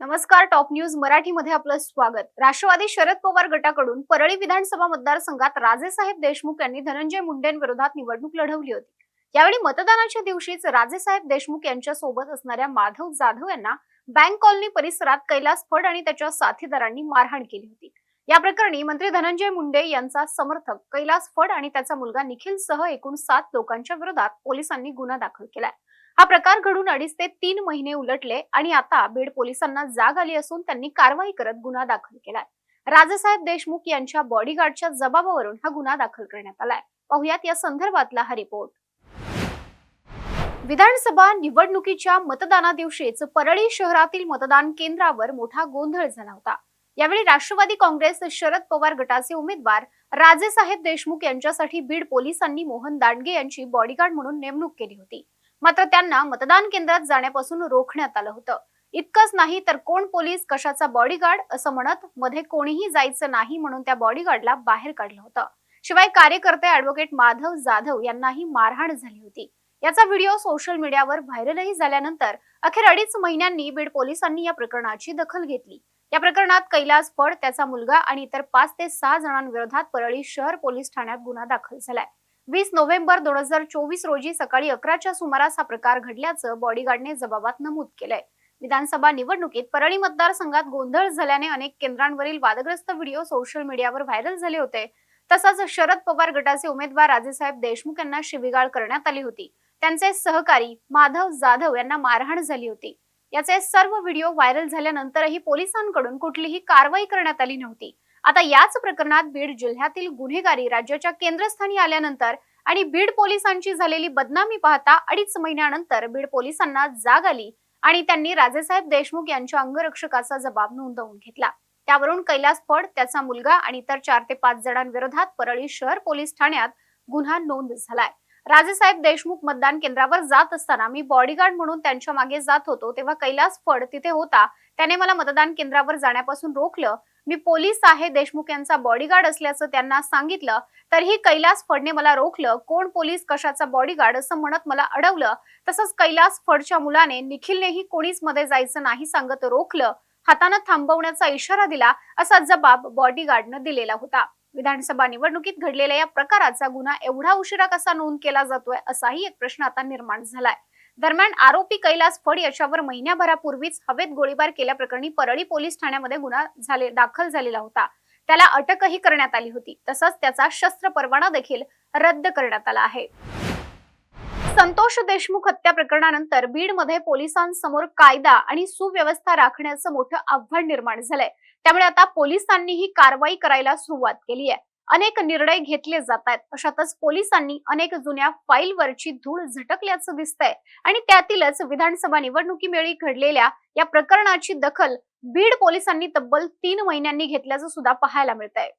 नमस्कार top news मराठीमध्ये आपलं स्वागत. राष्ट्रवादी शरद पवार गटाकडून परळी विधानसभा मतदारसंघात राजेसाहेब देशमुख यांनी धनंजय मुंडेंविरोधात निवडणूक लढवली होती. यावेळी मतदानाच्या दिवशीच राजेसाहेब देशमुख यांच्या सोबत असणाऱ्या माधव जाधव यांना बँक कॉलनी परिसरात कैलास फड आणि त्याच्या साथीदारांनी मारहाण केली होती. या प्रकरणी मंत्री धनंजय मुंडे यांचा समर्थक कैलास फड आणि त्याचा मुलगा निखिल सह एकूण सात लोकांच्या विरोधात पोलिसांनी गुन्हा दाखल केलाय. हा प्रकार घडून अडीच ते तीन महिने उलटले आणि आता बीड पोलिसांना जाग आली असून त्यांनी कारवाई करत गुन्हा दाखल केलाय. राजसाहेब देशमुख यांच्या बॉडीगार्डच्या जबाबावरून हा गुन्हा दाखल करण्यात आलाय. पाहुयात या संदर्भातला हा रिपोर्ट. विधानसभा निवडणुकीच्या मतदाना दिवशीच परळी शहरातील मतदान केंद्रावर मोठा गोंधळ झाला होता. यावेळी राष्ट्रवादी काँग्रेस शरद पवार गटाचे उमेदवार राजेसाहेब देशमुख यांच्यासाठी बीड पोलिसांनी मोहन दांडगे यांची बॉडीगार्ड म्हणून नेमणूक केली होती. मात्र त्यांना मतदान केंद्रात जाण्यापासून रोखण्यात आलं होतं. इतकंच नाही तर कोण पोलीस कशाचा बॉडीगार्ड असं म्हणत मध्ये कोणीही जायचं नाही म्हणून त्या बॉडीगार्डला बाहेर काढलं होतं. शिवाय कार्यकर्ते ऍडव्होकेट माधव जाधव यांनाही मारहाण झाली होती. याचा व्हिडिओ सोशल मीडियावर व्हायरलही झाल्यानंतर अखेर अडीच महिन्यांनी बीड पोलिसांनी या प्रकरणाची दखल घेतली. या प्रकरणात कैलास फड त्याचा मुलगा आणि इतर पाच ते सहा जणांविरोधात परळी शहर पोलीस ठाण्यात गुन्हा दाखल झालाय. वीस नोव्हेंबर दोन हजार चोवीस रोजी सकाळी अकराच्या सुमारास हा प्रकार घडल्याचं बॉडीगार्डने जबाबात नमूद केलंय. विधानसभा निवडणुकीत परळी मतदारसंघात गोंधळ झाल्याने अनेक केंद्रांवरील वादग्रस्त व्हिडिओ सोशल मीडियावर व्हायरल झाले होते. तसंच शरद पवार गटाचे उमेदवार राजेसाहेब देशमुख यांना शिवीगाळ करण्यात आली होती. त्यांचे सहकारी माधव जाधव यांना मारहाण झाली होती. याचे सर्व व्हिडिओ व्हायरल झाल्यानंतरही पोलिसांकडून कुठलीही कारवाई करण्यात आली नव्हती. आता याच प्रकरणात बीड जिल्ह्यातील गुन्हेगारी राज्याच्या केंद्रस्थानी आल्यानंतर आणि बीड पोलिसांची झालेली बदनामी पाहता अडीच महिन्यानंतर बीड पोलिसांना जाग आली आणि त्यांनी राजेसाहेब देशमुख यांच्या अंगरक्षकाचा जबाब नोंदवून घेतला. त्यावरून कैलास फड त्याचा मुलगा आणि इतर चार ते पाच जणांविरोधात परळी शहर पोलीस ठाण्यात गुन्हा नोंद झालाय. राजेसाहेब देशमुख मतदान केंद्रावर जात असताना मी बॉडीगार्ड म्हणून त्यांच्या मागे जात होतो तेव्हा कैलास फड तिथे होता. त्याने मला मतदान केंद्रावर जाण्यापासून रोखलं. मी पोलीस आहे देशमुख यांचा बॉडीगार्ड असल्याचं त्यांना सांगितलं तरीही कैलास फडने मला रोखलं. कोण पोलीस कशाचा बॉडीगार्ड असं म्हणत मला अडवलं. तसंच कैलास फडच्या मुलाने निखिलनेही कोणीच मध्ये जायचं नाही सांगत रोखलं. हातानं थांबवण्याचा इशारा दिला असा जबाब बॉडीगार्डनं दिलेला होता. विधानसभा निवडणुकीत घडलेल्या या प्रकाराचा गुन्हा एवढा उशिरा कसा नोंद केला जातोय असाही एक प्रश्न आता निर्माण झालाय. दरम्यान आरोपी कैलास फड याच्यावर महिन्याभरापूर्वीच हवेत गोळीबार केल्याप्रकरणी परळी पोलीस ठाण्यामध्ये गुन्हा झाले दाखल झालेला होता. त्याला अटकही करण्यात आली होती तसंच त्याचा शस्त्र परवाना देखील रद्द करण्यात आला आहे. संतोष देशमुख हत्या प्रकरणानंतर बीडमध्ये पोलिसांसमोर कायदा आणि सुव्यवस्था राखण्याचं मोठं आव्हान निर्माण झालंय. त्यामुळे आता पोलिसांनीही कारवाई करायला सुरुवात केली आहे. अनेक निर्णय घेतले जात आहेत अशातच पोलिसांनी अनेक जुन्या फाईलवरची धूळ झटकल्याचं दिसतंय आणि त्यातीलच विधानसभा निवडणुकीवेळी घडलेल्या या प्रकरणाची दखल बीड पोलिसांनी तब्बल तीन महिन्यांनी घेतल्याचं सुद्धा पाहायला मिळतंय.